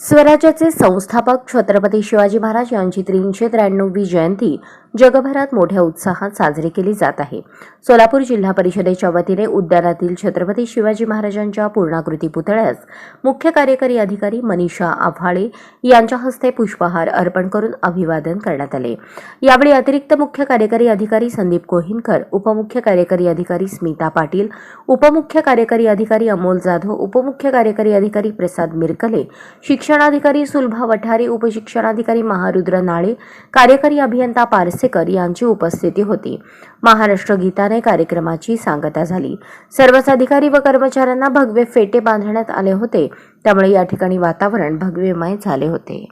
स्वराज्याचे संस्थापक छत्रपती शिवाजी महाराज यांची तीनशे त्र्याण्णववी जयंती जगभरात मोठ्या उत्साहात साजरी केली जात आहे. सोलापूर जिल्हा परिषदेच्या वतीने उद्यानातील छत्रपती शिवाजी महाराजांच्या पूर्णाकृती पुतळ्यास मुख्य कार्यकारी अधिकारी मनीषा आव्हाळे यांच्या हस्ते पुष्पहार अर्पण करून अभिवादन करण्यात आले. यावेळी अतिरिक्त मुख्य कार्यकारी अधिकारी संदीप कोहिनकर उपमुख्य कार्यकारी अधिकारी स्मिता पाटील उपमुख्य कार्यकारी अधिकारी अमोल जाधव उपमुख्य कार्यकारी अधिकारी प्रसाद मिरकले शिक्षणाधिकारी सुलभा वठारे उपशिक्षणाधिकारी महारुद्र नाळे कार्यकारी अभियंता पारसे पारसेकर यांची उपस्थिती होती. महाराष्ट्र गीताने कार्यक्रमाची सांगता झाली. सर्वच अधिकारी व कर्मचाऱ्यांना भगवे फेटे बांधण्यात आले होते. त्यामुळे या ठिकाणी वातावरण भगवेमय झाले होते.